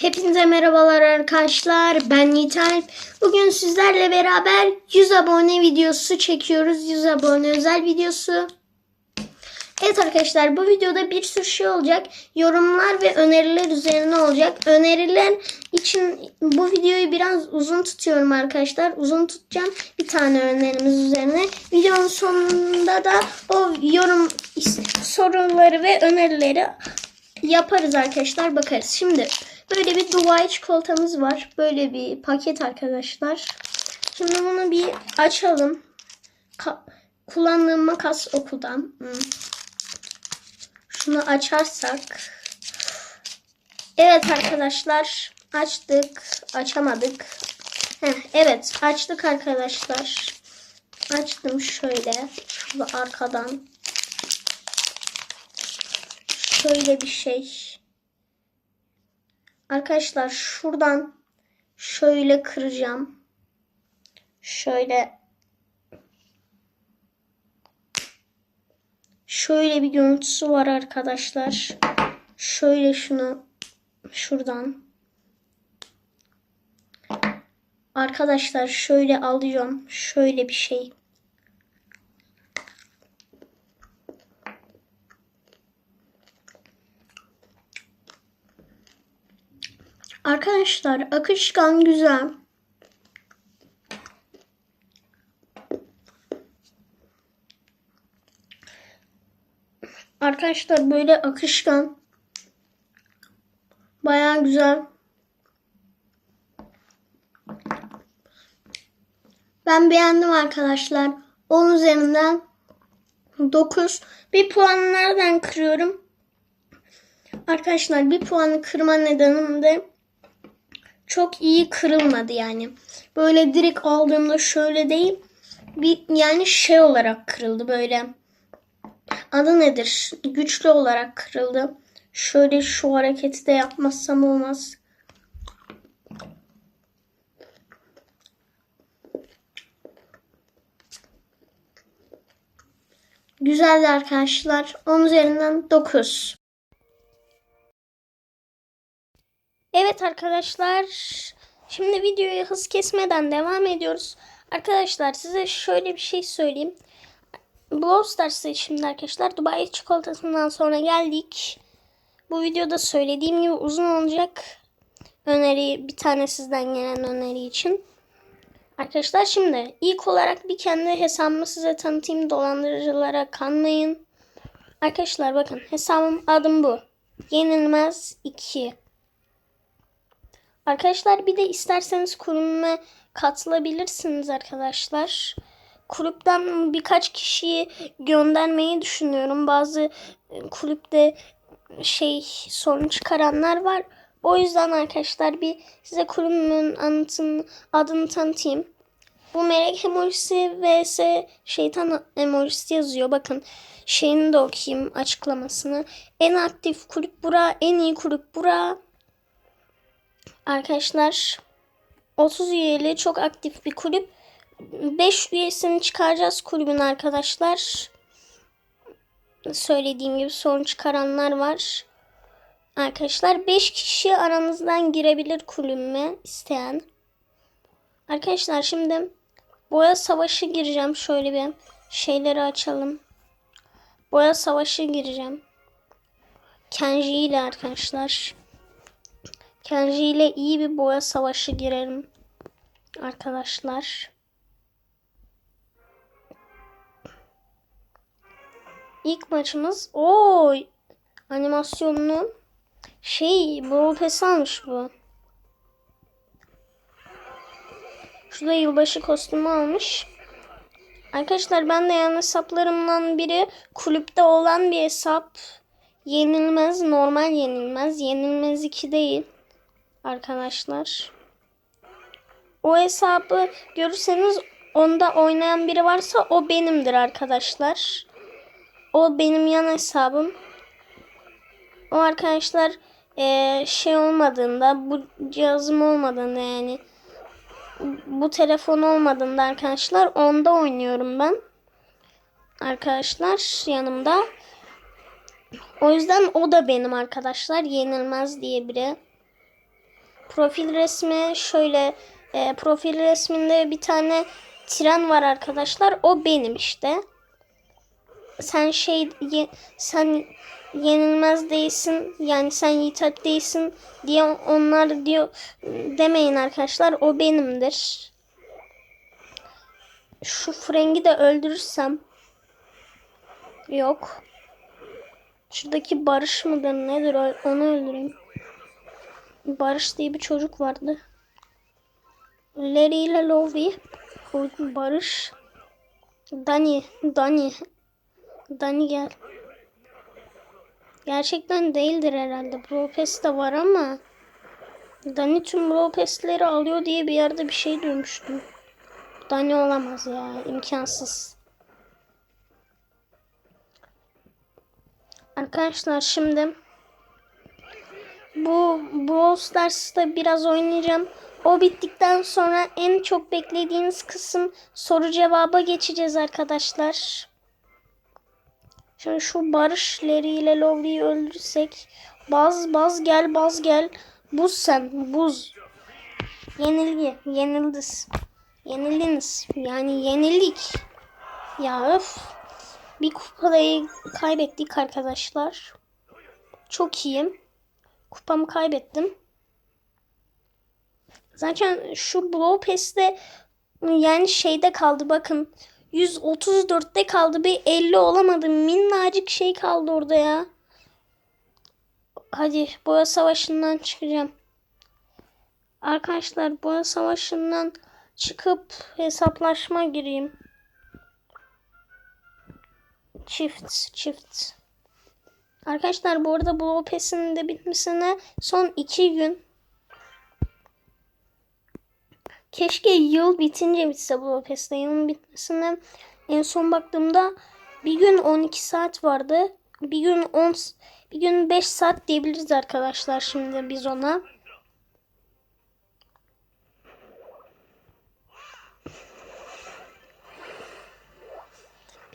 Hepinize merhabalar arkadaşlar. Ben Yiğitalp. Bugün sizlerle beraber 100 abone videosu çekiyoruz. 100 abone özel videosu. Evet arkadaşlar bu videoda bir sürü şey olacak. Yorumlar ve öneriler üzerine olacak. Öneriler için bu videoyu biraz uzun tutuyorum arkadaşlar. Uzun tutacağım bir tane önerimiz üzerine. Videonun sonunda da o yorum soruları ve önerileri yaparız arkadaşlar bakarız. Şimdi böyle bir Dubai çikolatamız var. Böyle bir paket arkadaşlar. Şimdi bunu bir açalım. Ka- kullandığım makas okuldan. Hmm. Şunu açarsak. Evet arkadaşlar açtık. Açamadık. Heh, evet açtık arkadaşlar. Açtım şöyle. Şurada arkadan. Şöyle bir şey. Arkadaşlar şuradan şöyle kıracağım. Şöyle şöyle bir görüntüsü var arkadaşlar. Şöyle şunu şuradan Arkadaşlar şöyle alıyorum. Şöyle bir şey. Arkadaşlar akışkan güzel. Arkadaşlar böyle akışkan. Baya güzel. Ben beğendim arkadaşlar. 10 üzerinden 9. Bir puan nereden kırıyorum? Arkadaşlar bir puanı kırma nedenim de çok iyi kırılmadı yani. Böyle direkt aldığımda şöyle değil. Bir yani şey olarak kırıldı böyle. Adı nedir? Güçlü olarak kırıldı. Şöyle şu hareketi de yapmazsam olmaz. Güzeldi arkadaşlar. 10 üzerinden 9. Evet arkadaşlar. Şimdi videoyu hız kesmeden devam ediyoruz. Arkadaşlar size şöyle bir şey söyleyeyim. Brawl Stars'ta şimdi arkadaşlar Dubai çikolatasından sonra geldik. Bu videoda söylediğim gibi uzun olacak. Öneri bir tane sizden gelen öneri için. Arkadaşlar şimdi ilk olarak bir kendi hesabımı size tanıtayım. Dolandırıcılara kanmayın. Arkadaşlar bakın hesabım adım bu. Yenilmez 2. Arkadaşlar bir de isterseniz kulübüme katılabilirsiniz arkadaşlar. Kulüpten birkaç kişiyi göndermeyi düşünüyorum. Bazı kulüpte şey sorun çıkaranlar var. O yüzden arkadaşlar bir size kulübümün anıtın, adını tanıtayım. Bu melek emojisi vs şeytan emojisi yazıyor. Bakın şeyini de okuyayım açıklamasını. En aktif kulüp bura, en iyi kulüp bura. Arkadaşlar 30 üyeli çok aktif bir kulüp. 5 üyesini çıkaracağız kulübün arkadaşlar. Söylediğim gibi sorun çıkaranlar var. Arkadaşlar 5 kişi aranızdan girebilir kulübüme isteyen. Arkadaşlar şimdi boya savaşı gireceğim. Şöyle bir şeyleri açalım. Boya savaşı gireceğim. Kenji ile arkadaşlar. Kenji ile iyi bir boya savaşı girerim. Arkadaşlar. İlk maçımız o animasyonlu şey bu pes almış bu. Şurada yılbaşı kostümü almış. Arkadaşlar ben de yani hesaplarımdan biri kulüpte olan bir hesap. Yenilmez, normal yenilmez. Yenilmez 2 değil. Arkadaşlar. O hesabı görürseniz onda oynayan biri varsa o benimdir arkadaşlar. O benim yan hesabım. O arkadaşlar e, şey olmadığında bu cihazım olmadığında yani bu telefon olmadığında arkadaşlar onda oynuyorum ben. Arkadaşlar yanımda. O yüzden o da benim arkadaşlar. Yenilmez diye biri. Profil resmi şöyle e, profil resminde bir tane tren var arkadaşlar. O benim işte. Sen şey ye- sen yenilmez değilsin yani sen yiğit değilsin diye onlar diyor demeyin arkadaşlar. O benimdir. Şu Frank'i de öldürürsem yok. Şuradaki Barış mıdır nedir onu öldüreyim. Barış diye bir çocuk vardı. Larry ile Lovie. Barış. Dani. Dani. Dani gel. Gerçekten değildir herhalde. Pass de var ama Dani tüm Brawl Pass'leri alıyor diye bir yerde bir şey duymuştum. Dani olamaz ya. imkansız. Arkadaşlar şimdi bu Brawl Stars'ta biraz oynayacağım. O bittikten sonra en çok beklediğiniz kısım soru cevaba geçeceğiz arkadaşlar. Şimdi şu Barış Larry ile Lovely'yi öldürsek. Baz baz gel baz gel. Buz sen buz. Yenilgi. Yenildiniz. Yenildiniz. Yani yenildik. Ya öf. Bir kupayı kaybettik arkadaşlar. Çok iyiyim. Kupamı kaybettim. Zaten şu Blow Pass'te yani şeyde kaldı bakın. 134'te kaldı. Bir 50 olamadı. Minnacık şey kaldı orada ya. Hadi boya savaşından çıkacağım. Arkadaşlar boya savaşından çıkıp hesaplaşma gireyim. Çift, çift. Arkadaşlar bu arada Blow Pass'in de bitmesine son 2 gün. Keşke yıl bitince bitse Blow Pass'te. Yılın bitmesine en son baktığımda bir gün 12 saat vardı. Bir gün 10 bir gün 5 saat diyebiliriz arkadaşlar şimdi biz ona.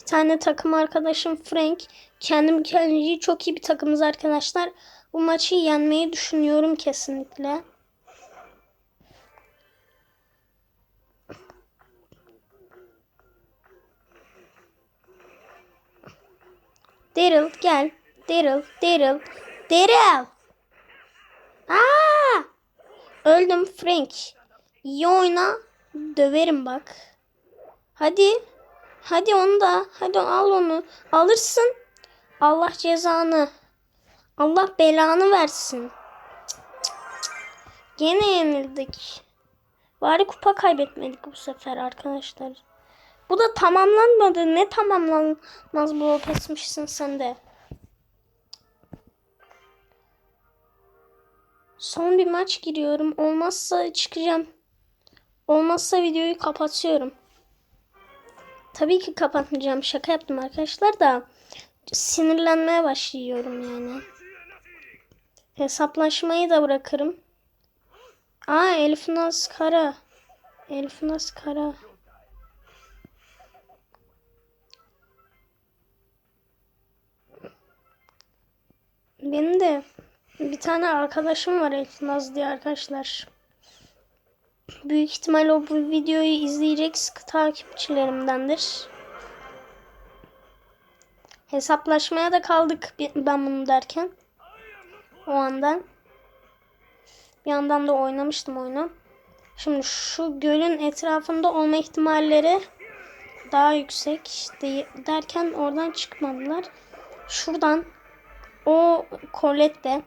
Tane takım arkadaşım Frank. Kendim kendisi çok iyi bir takımız arkadaşlar. Bu maçı yenmeyi düşünüyorum kesinlikle. Daryl gel. Daryl, Daryl, Daryl. Aa! Öldüm Frank. İyi oyna. Döverim bak. Hadi. Hadi onu da. Hadi al onu. Alırsın. Allah cezanı. Allah belanı versin. Cık. Gene yenildik. Bari kupa kaybetmedik bu sefer arkadaşlar. Bu da tamamlanmadı. Ne tamamlanmaz bu pesmişsin sen de. Son bir maç giriyorum. Olmazsa çıkacağım. Olmazsa videoyu kapatıyorum. Tabii ki kapatmayacağım. Şaka yaptım arkadaşlar da sinirlenmeye başlıyorum yani. Hesaplaşmayı da bırakırım. Aa Elif Naz Kara. Elif Naz Kara. Benim de bir tane arkadaşım var Elif Naz diye arkadaşlar. Büyük ihtimal o bu videoyu izleyecek sıkı takipçilerimdendir. Hesaplaşmaya da kaldık ben bunu derken. O andan. Bir yandan da oynamıştım oyunu. Şimdi şu gölün etrafında olma ihtimalleri daha yüksek derken oradan çıkmadılar. Şuradan o Colette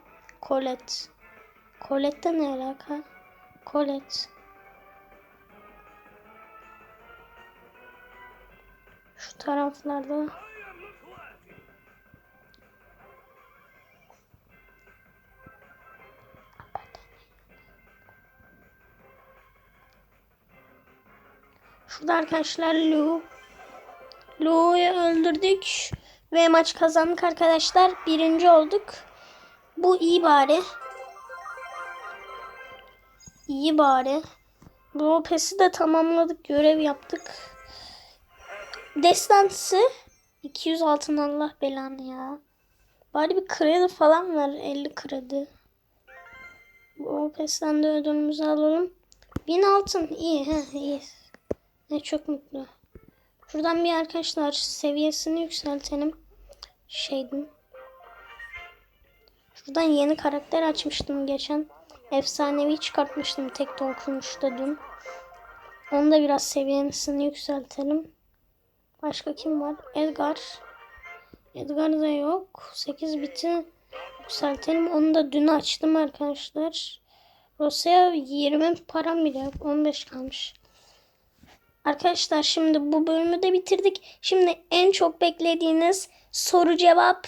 Colette Colette ne alaka? Colette Şu taraflarda Şurada arkadaşlar Lu Lu'yu öldürdük ve maç kazandık arkadaşlar. Birinci olduk. Bu iyi bari. İyi bari. Bu pesi de tamamladık. Görev yaptık. Destansı 200 altın Allah belanı ya. Bari bir kredi falan var. 50 kredi. Bu Roblox'tan da ödülümüzü alalım. 1000 altın. İyi. He, iyi. Ne çok mutlu. Şuradan bir arkadaşlar seviyesini yükseltelim. Şeydim. Şuradan yeni karakter açmıştım geçen. Efsanevi çıkartmıştım tek dokunuşta dün. Onu da biraz seviyesini yükseltelim. Başka kim var? Edgar. Edgar da yok. 8 biti yükseltelim. Onu da dün açtım arkadaşlar. Rosa'ya 20 param bile yok. 15 kalmış. Arkadaşlar şimdi bu bölümü de bitirdik. Şimdi en çok beklediğiniz soru cevap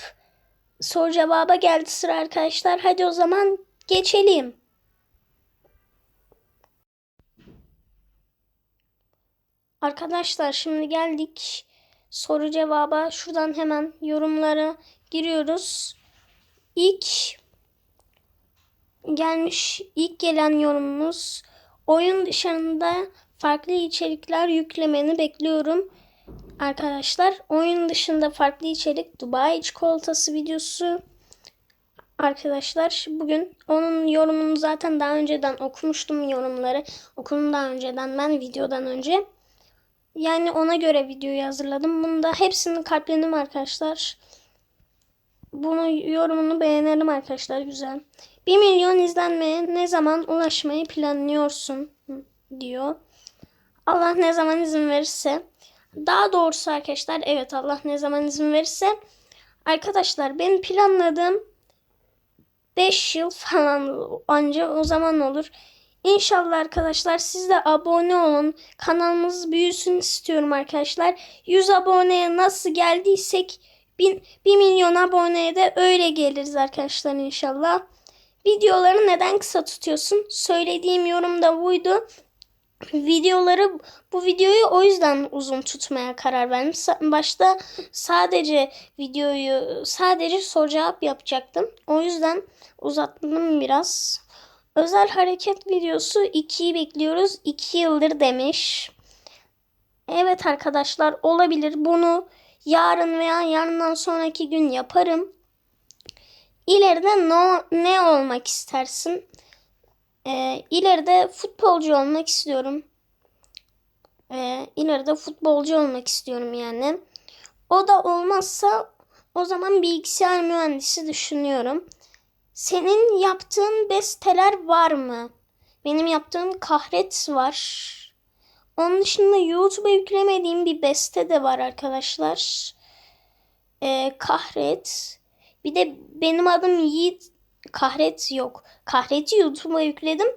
soru cevaba geldi sıra arkadaşlar. Hadi o zaman geçelim. Arkadaşlar şimdi geldik soru cevaba. Şuradan hemen yorumlara giriyoruz. İlk gelmiş ilk gelen yorumumuz oyun dışında farklı içerikler yüklemeni bekliyorum. Arkadaşlar oyun dışında farklı içerik Dubai çikolatası videosu. Arkadaşlar bugün onun yorumunu zaten daha önceden okumuştum yorumları. Okudum daha önceden ben videodan önce. Yani ona göre videoyu hazırladım. Bunu da hepsini kalpledim arkadaşlar. Bunu yorumunu beğenelim arkadaşlar güzel. 1 milyon izlenmeye ne zaman ulaşmayı planlıyorsun diyor. Allah ne zaman izin verirse. Daha doğrusu arkadaşlar evet Allah ne zaman izin verirse. Arkadaşlar benim planladığım 5 yıl falan anca o zaman olur. İnşallah arkadaşlar siz de abone olun. Kanalımız büyüsün istiyorum arkadaşlar. 100 aboneye nasıl geldiysek 1, 1 milyon aboneye de öyle geliriz arkadaşlar inşallah. Videoları neden kısa tutuyorsun? Söylediğim yorum da buydu. Videoları bu videoyu o yüzden uzun tutmaya karar verdim. Başta sadece videoyu sadece soru cevap yapacaktım. O yüzden uzattım biraz. Özel hareket videosu 2'yi bekliyoruz. 2 yıldır demiş. Evet arkadaşlar olabilir. Bunu yarın veya yarından sonraki gün yaparım. İleride no, ne olmak istersin? Ee, ileride futbolcu olmak istiyorum. Ee, ileride futbolcu olmak istiyorum yani. O da olmazsa o zaman bilgisayar mühendisi düşünüyorum. Senin yaptığın besteler var mı? Benim yaptığım kahret var. Onun dışında YouTube'a yüklemediğim bir beste de var arkadaşlar. Ee, kahret. Bir de benim adım Yiğit. Kahret yok. Kahreti YouTube'a yükledim.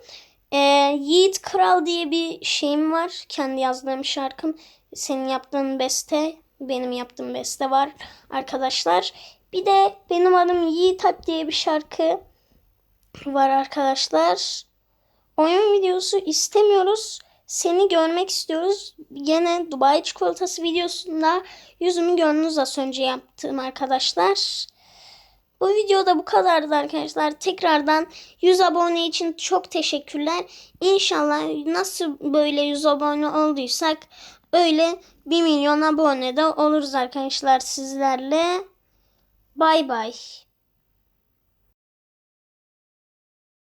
Ee, Yiğit Kral diye bir şeyim var. Kendi yazdığım şarkım. Senin yaptığın beste. Benim yaptığım beste var arkadaşlar. Bir de benim adım Yiğit Alp diye bir şarkı var arkadaşlar. Oyun videosu istemiyoruz. Seni görmek istiyoruz. Gene Dubai çikolatası videosunda yüzümü gördünüz az önce yaptığım arkadaşlar. Bu videoda bu kadardı arkadaşlar. Tekrardan 100 abone için çok teşekkürler. İnşallah nasıl böyle 100 abone olduysak öyle 1 milyon abone de oluruz arkadaşlar sizlerle. Bay bay.